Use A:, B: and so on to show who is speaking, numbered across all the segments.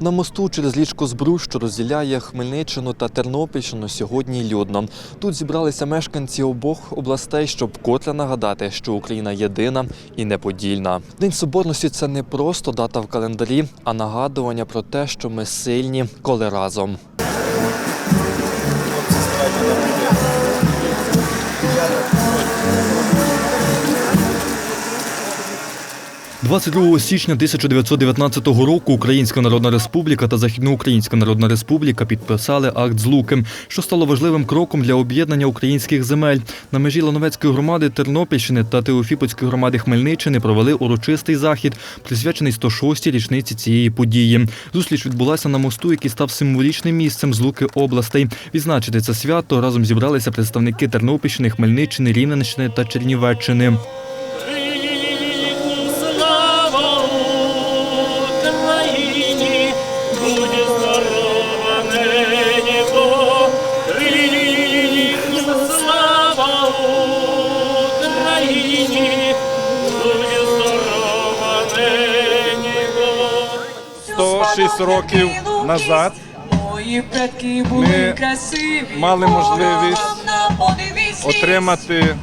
A: На мосту через річку Збру, що розділяє Хмельниччину та Тернопільщину, сьогодні людно. Тут зібралися мешканці обох областей, щоб вкотре нагадати, що Україна єдина і неподільна. День Соборності це не просто дата в календарі, а нагадування про те, що ми сильні, коли разом. 22 січня 1919 року Українська Народна Республіка та Західноукраїнська Народна Республіка підписали акт злуки, що стало важливим кроком для об'єднання українських земель. На межі Лановецької громади Тернопільщини та Теофіпольської громади Хмельниччини провели урочистий захід, присвячений 106-й річниці цієї події. Зустріч відбулася на мосту, який став символічним місцем злуки областей. Відзначити це свято разом зібралися представники Тернопільщини, Хмельниччини, Рівненщини та Чернівеччини.
B: 106 років назад
C: Мої предки були
B: ми
C: красиві,
B: мали можливість отримати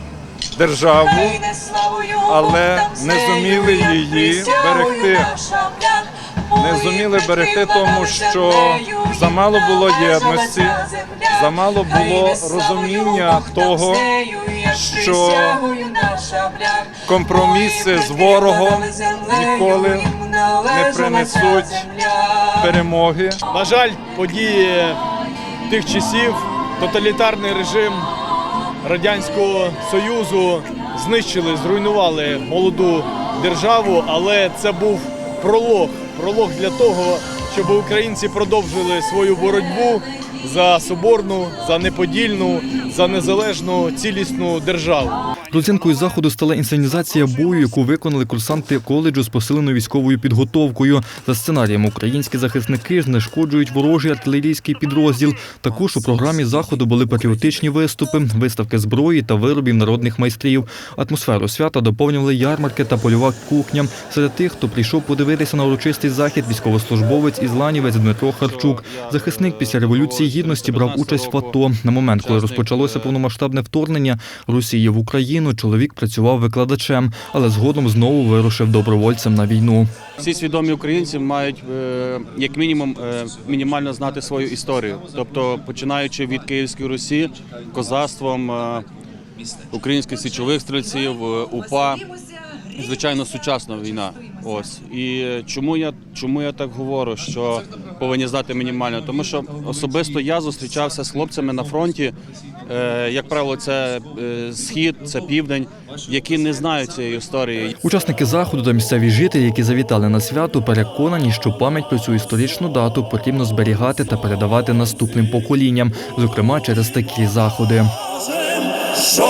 B: державу, але не зуміли її берегти. Не зуміли берегти, тому що замало було єдності, замало було розуміння того, що компроміси з ворогом ніколи не принесуть перемоги.
D: На жаль, події тих часів, тоталітарний режим Радянського Союзу знищили, зруйнували молоду державу, але це був пролог. Пролог для того, щоб українці продовжили свою боротьбу за соборну, за неподільну, за незалежну цілісну державу.
A: Родзинкою заходу стала інсценізація бою, яку виконали курсанти коледжу з посиленою військовою підготовкою. За сценарієм українські захисники знешкоджують ворожий артилерійський підрозділ. Також у програмі заходу були патріотичні виступи, виставки зброї та виробів народних майстрів. Атмосферу свята доповнювали ярмарки та польова кухня. Серед тих, хто прийшов подивитися на урочистий захід, військовослужбовець із Ланівець Дмитро Харчук. Захисник після революції гідності брав участь в АТО. На момент, коли розпочалося повномасштабне вторгнення Росії в Україну, чоловік працював викладачем, але згодом знову вирушив добровольцем на війну.
E: Всі свідомі українці мають е, як мінімум е, мінімально знати свою історію. Тобто, починаючи від Київської Русі, козацтвом, е, українських січових стрільців, УПА, звичайно, сучасна війна. Ось і чому я чому я так говорю, що повинні знати мінімально? Тому що особисто я зустрічався з хлопцями на фронті. Е, як правило, це е, схід, це південь, які не знають цієї історії.
A: Учасники заходу та місцеві жителі, які завітали на свято, переконані, що пам'ять про цю історичну дату потрібно зберігати та передавати наступним поколінням, зокрема через такі заходи.
F: що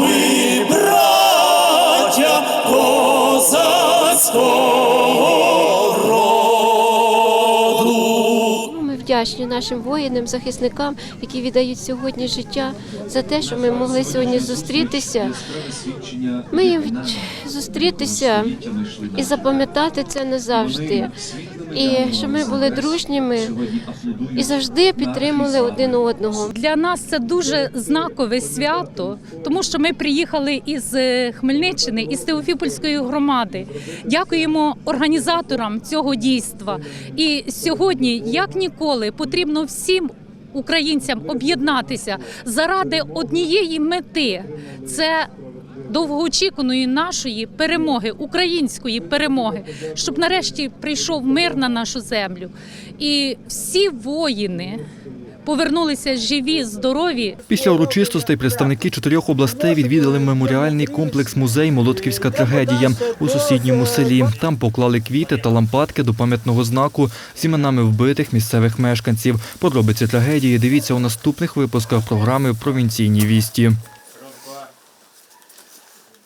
F: ми браття козацького
G: вдячні нашим воїнам, захисникам, які віддають сьогодні життя за те, що ми могли сьогодні зустрітися. Ми їм зустрітися і запам'ятати це назавжди. І що ми були дружніми і завжди підтримували один одного.
H: Для нас це дуже знакове свято, тому що ми приїхали із е, Хмельниччини, із Теофіпольської громади. Дякуємо організаторам цього дійства. І сьогодні, як ніколи, потрібно всім. Українцям об'єднатися заради однієї мети це довгоочікуваної нашої перемоги, української перемоги, щоб нарешті прийшов мир на нашу землю. І всі воїни повернулися живі, здорові.
A: Після урочистостей представники чотирьох областей відвідали меморіальний комплекс музей Молотківська трагедія у сусідньому селі. Там поклали квіти та лампадки до пам'ятного знаку з іменами вбитих місцевих мешканців. Подробиці трагедії дивіться у наступних випусках програми Провінційні вісті.